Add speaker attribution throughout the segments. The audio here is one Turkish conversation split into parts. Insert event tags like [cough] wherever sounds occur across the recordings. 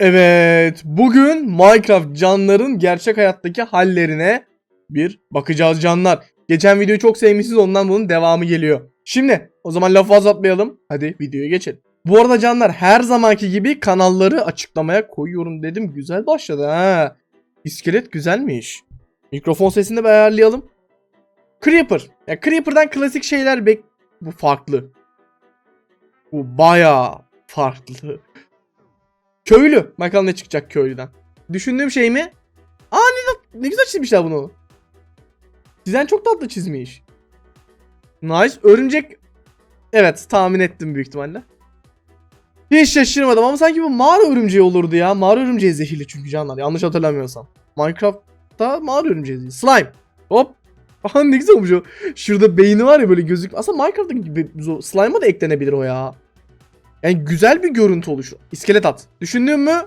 Speaker 1: Evet, bugün Minecraft canların gerçek hayattaki hallerine bir bakacağız canlar. Geçen videoyu çok sevmişsiniz ondan bunun devamı geliyor. Şimdi o zaman lafı azaltmayalım. Hadi videoya geçelim. Bu arada canlar her zamanki gibi kanalları açıklamaya koyuyorum dedim. Güzel başladı ha. İskelet güzelmiş. Mikrofon sesini bir ayarlayalım. Creeper. Ya Creeper'dan klasik şeyler bek... Bu farklı. Bu bayağı farklı. Köylü. Bakalım ne çıkacak köylüden. Düşündüğüm şey mi? Aa ne, ne güzel çizmişler bunu. Çizen çok tatlı çizmiş. Nice. Örümcek. Evet tahmin ettim büyük ihtimalle. Hiç şaşırmadım ama sanki bu mağara örümceği olurdu ya. Mağara örümceği zehirli çünkü canlar. Yanlış hatırlamıyorsam. Minecraft'ta mağara örümceği zehirli. Slime. Hop. [laughs] Aha ne güzel olmuş o. Şurada beyni var ya böyle gözük. Aslında Minecraft'taki slime'a da eklenebilir o ya. Yani güzel bir görüntü oluşu. İskelet at. Düşündün mü?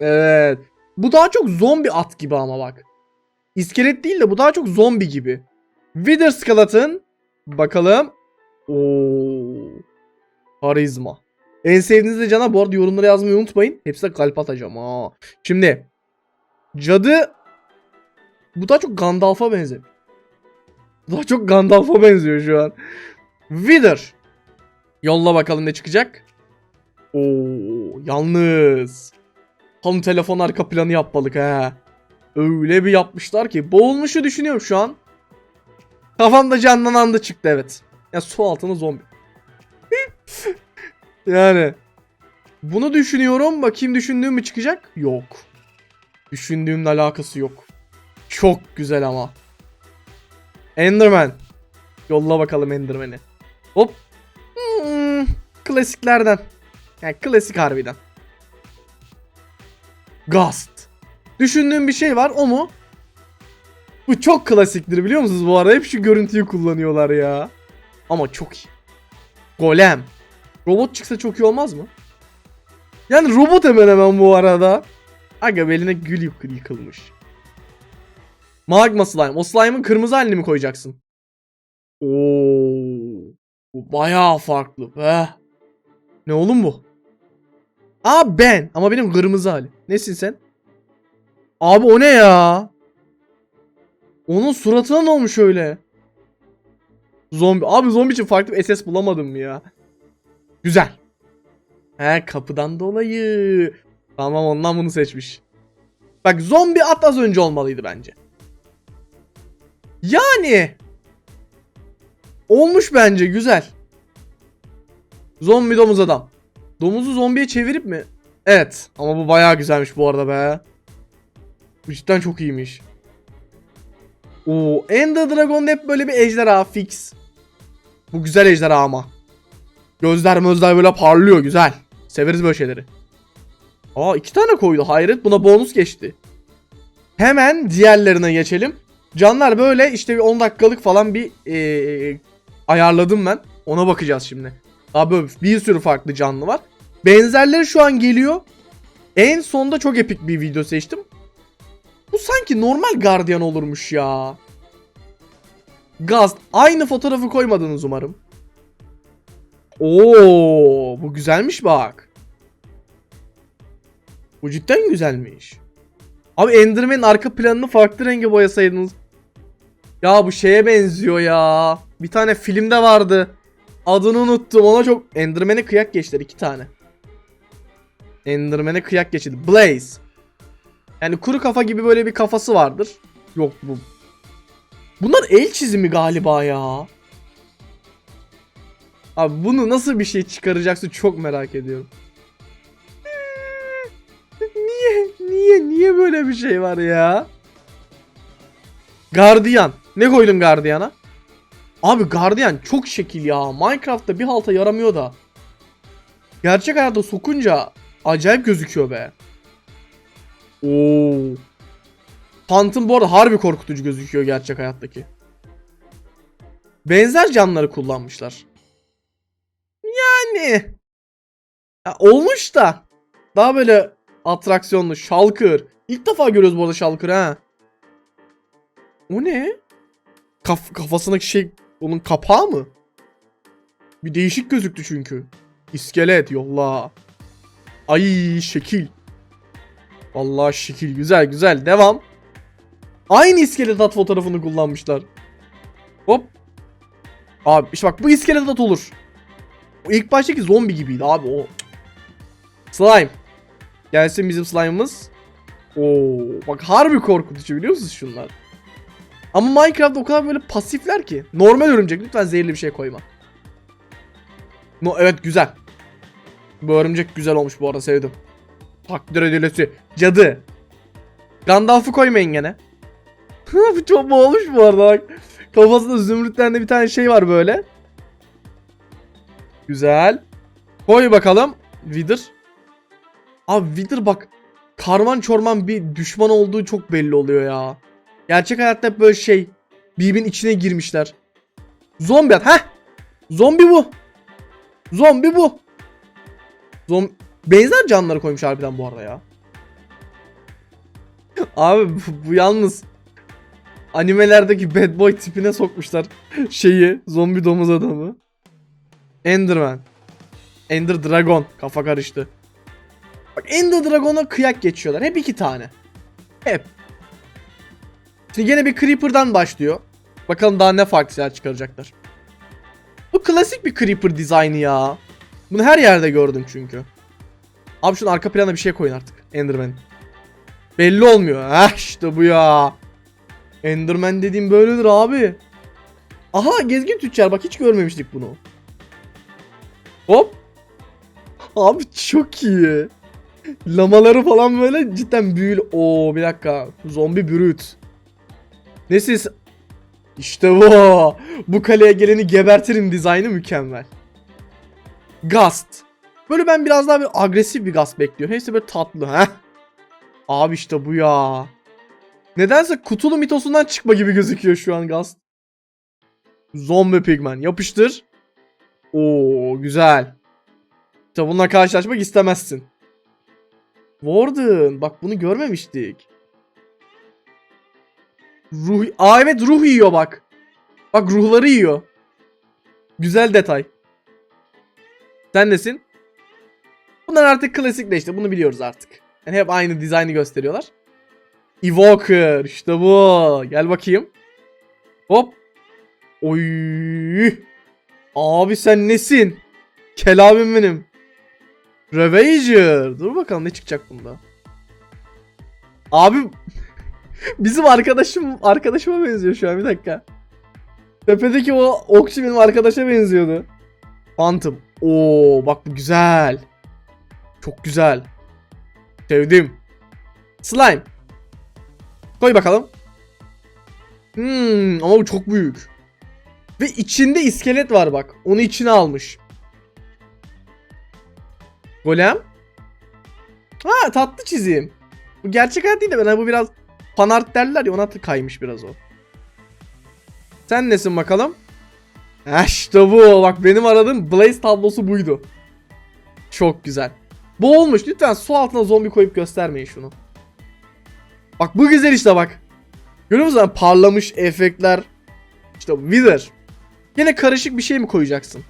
Speaker 1: Evet. Bu daha çok zombi at gibi ama bak. İskelet değil de bu daha çok zombi gibi. Wither Skeleton. Bakalım. Oo. Karizma. En sevdiğiniz de cana bu arada yorumlara yazmayı unutmayın. Hepsine kalp atacağım ha. Şimdi. Cadı. Bu daha çok Gandalf'a benziyor. Daha çok Gandalf'a benziyor şu an. Wither. Yolla bakalım ne çıkacak. Oo, yalnız. Tam telefon arka planı yapmalık ha. Öyle bir yapmışlar ki boğulmuşu düşünüyorum şu an. Kafamda canlanan da çıktı evet. Ya su altında zombi. [laughs] yani. Bunu düşünüyorum. Bakayım düşündüğüm mü çıkacak? Yok. Düşündüğümle alakası yok. Çok güzel ama. Enderman. Yolla bakalım Enderman'i. Hop. Klasiklerden. Yani klasik harbiden. Ghost. Düşündüğüm bir şey var o mu? Bu çok klasiktir biliyor musunuz bu arada? Hep şu görüntüyü kullanıyorlar ya. Ama çok iyi. Golem. Robot çıksa çok iyi olmaz mı? Yani robot hemen hemen bu arada. Aga beline gül yık- yıkılmış. Magma slime. O slime'ın kırmızı halini mi koyacaksın? Oo. Bu bayağı farklı be. Ne oğlum bu? Aa ben. Ama benim kırmızı hali. Nesin sen? Abi o ne ya? Onun suratına ne olmuş öyle? Zombi. Abi zombi için farklı bir SS bulamadım mı ya? Güzel. He kapıdan dolayı. Tamam ondan bunu seçmiş. Bak zombi at az önce olmalıydı bence. Yani. Olmuş bence güzel. Zombi domuz adam. Domuzu zombiye çevirip mi? Evet. Ama bu bayağı güzelmiş bu arada be. Bu cidden çok iyiymiş. Oo, Ender Dragon hep böyle bir ejderha fix. Bu güzel ejderha ama. Gözler mözler böyle parlıyor güzel. Severiz böyle şeyleri. Aa iki tane koydu hayret buna bonus geçti. Hemen diğerlerine geçelim. Canlar böyle işte bir 10 dakikalık falan bir eee, ayarladım ben. Ona bakacağız şimdi. Daha bir sürü farklı canlı var. Benzerleri şu an geliyor. En sonda çok epik bir video seçtim. Bu sanki normal gardiyan olurmuş ya. Gaz. Aynı fotoğrafı koymadınız umarım. Oo, bu güzelmiş bak. Bu cidden güzelmiş. Abi Enderman'in arka planını farklı renge boyasaydınız. Ya bu şeye benziyor ya. Bir tane filmde vardı. Adını unuttum. Ona çok Enderman'e kıyak geçtiler iki tane. Enderman'e kıyak geçildi. Blaze. Yani kuru kafa gibi böyle bir kafası vardır. Yok bu. Bunlar el çizimi galiba ya. Abi bunu nasıl bir şey çıkaracaksın çok merak ediyorum. Niye? Niye? Niye böyle bir şey var ya? Gardiyan. Ne koydun gardiyana? Abi gardiyan çok şekil ya. Minecraft'ta bir halta yaramıyor da. Gerçek hayatta sokunca acayip gözüküyor be. Oo. Phantom bu arada harbi korkutucu gözüküyor gerçek hayattaki. Benzer canları kullanmışlar. Yani. Ya olmuş da. Daha böyle atraksiyonlu. Shulker. İlk defa görüyoruz bu arada Shulker ha. O ne? Kaf kafasındaki şey onun kapağı mı? Bir değişik gözüktü çünkü. İskelet yolla. Ay şekil. Allah şekil güzel güzel devam. Aynı iskelet at fotoğrafını kullanmışlar. Hop. Abi işte bak bu iskelet at olur. O ilk baştaki zombi gibiydi abi o. Slime. Gelsin bizim slime'ımız. Oo, bak harbi korkutucu biliyor musunuz şunlar? Ama Minecraft o kadar böyle pasifler ki. Normal örümcek lütfen zehirli bir şey koyma. No, evet güzel. Bu örümcek güzel olmuş bu arada sevdim. Takdir edilesi. Cadı. Gandalf'ı koymayın gene. [laughs] bu çok boğulmuş bu arada bak. Kafasında zümrütlerinde bir tane şey var böyle. Güzel. Koy bakalım. Wither. Abi Wither bak. Karman çorman bir düşman olduğu çok belli oluyor ya. Gerçek hayatta böyle şey. Birbirinin içine girmişler. Zombi at. Heh. Zombi bu. Zombi bu. Zom Benzer canlıları koymuş harbiden bu arada ya. Abi bu, bu yalnız animelerdeki bad boy tipine sokmuşlar şeyi zombi domuz adamı. Enderman. Ender Dragon. Kafa karıştı. Bak Ender Dragon'a kıyak geçiyorlar. Hep iki tane. Hep. Şimdi yine bir Creeper'dan başlıyor. Bakalım daha ne farklı şeyler çıkaracaklar. Bu klasik bir Creeper dizaynı ya. Bunu her yerde gördüm çünkü. Abi şunun arka plana bir şey koyun artık. Enderman. Belli olmuyor. Heh işte bu ya. Enderman dediğim böyledir abi. Aha gezgin tüccar bak hiç görmemiştik bunu. Hop. Abi çok iyi. Lamaları falan böyle cidden büyülü. Oo bir dakika. Zombi brüt. Nesiz? İşte bu. Bu kaleye geleni gebertirim dizaynı mükemmel. Gast. Böyle ben biraz daha bir agresif bir gast bekliyorum. Hepsi böyle tatlı. Heh. Abi işte bu ya. Nedense kutulu mitosundan çıkma gibi gözüküyor şu an gast. Zombi pigman. Yapıştır. Oo güzel. İşte bununla karşılaşmak istemezsin. Warden. Bak bunu görmemiştik. Ruh... Aa evet ruh yiyor bak. Bak ruhları yiyor. Güzel detay. Sen nesin? Bunlar artık klasikleşti. Bunu biliyoruz artık. Yani hep aynı dizaynı gösteriyorlar. Evoker. işte bu. Gel bakayım. Hop. Oy. Abi sen nesin? Kelabim benim. Ravager. Dur bakalım ne çıkacak bunda. Abi bizim arkadaşım arkadaşıma benziyor şu an bir dakika. Tepedeki o okçu benim arkadaşa benziyordu. Phantom. Oo bak bu güzel. Çok güzel. Sevdim. Slime. Koy bakalım. Hmm, ama bu çok büyük. Ve içinde iskelet var bak. Onu içine almış. Golem. Ha tatlı çizim. Bu gerçek hayat değil de ben bu biraz fanart derler ya ona kaymış biraz o. Sen nesin bakalım? İşte bu. Bak benim aradığım Blaze tablosu buydu. Çok güzel. Bu olmuş. Lütfen su altına zombi koyup göstermeyin şunu. Bak bu güzel işte bak. Görüyor musun? Parlamış efektler. İşte Wither. Yine karışık bir şey mi koyacaksın?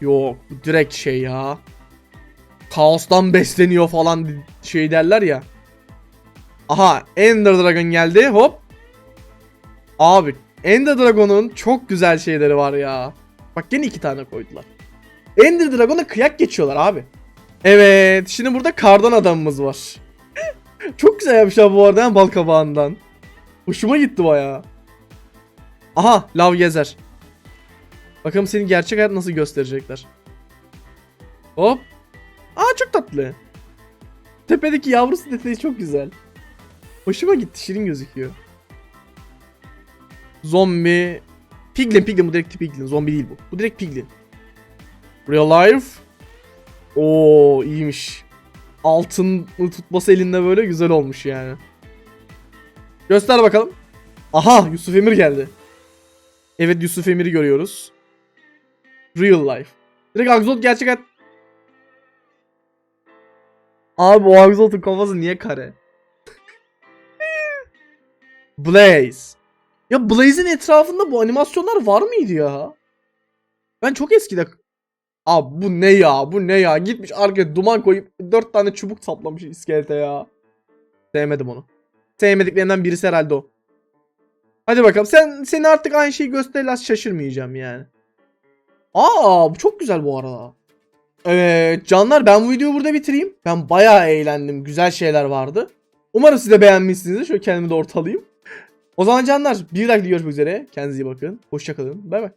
Speaker 1: Yok direkt şey ya. Kaostan besleniyor falan şey derler ya. Aha Ender Dragon geldi hop. Abi Ender Dragon'un çok güzel şeyleri var ya. Bak yine iki tane koydular. Ender Dragon'a kıyak geçiyorlar abi. Evet şimdi burada kardan adamımız var. [laughs] çok güzel yapmışlar bu arada bal kabağından. Hoşuma gitti baya. Aha lav gezer. Bakalım senin gerçek hayat nasıl gösterecekler. Hop. Aa çok tatlı. Tepedeki yavrusu detayı çok güzel. Hoşuma gitti şirin gözüküyor. Zombi. Piglin piglin bu direkt piglin. Zombi değil bu. Bu direkt piglin. Real life. Oo iyiymiş. Altın tutması elinde böyle güzel olmuş yani. Göster bakalım. Aha Yusuf Emir geldi. Evet Yusuf Emir'i görüyoruz. Real life. Direkt Axolot gerçek hayat. Abi o Axolot'un kafası niye kare? Blaze. Ya Blaze'in etrafında bu animasyonlar var mıydı ya? Ben çok eskide Abi bu ne ya? Bu ne ya? Gitmiş arkaya duman koyup 4 tane çubuk saplamış iskelete ya. Sevmedim onu. Sevmediklerinden birisi herhalde o. Hadi bakalım. Sen seni artık aynı şeyi gösterirler şaşırmayacağım yani. Aa bu çok güzel bu arada. Evet canlar ben bu videoyu burada bitireyim. Ben bayağı eğlendim. Güzel şeyler vardı. Umarım siz de beğenmişsinizdir. Şöyle kendimi de ortalayayım. O zaman canlar bir dahaki görüşmek üzere. Kendinize iyi bakın. Hoşçakalın. Bay bay.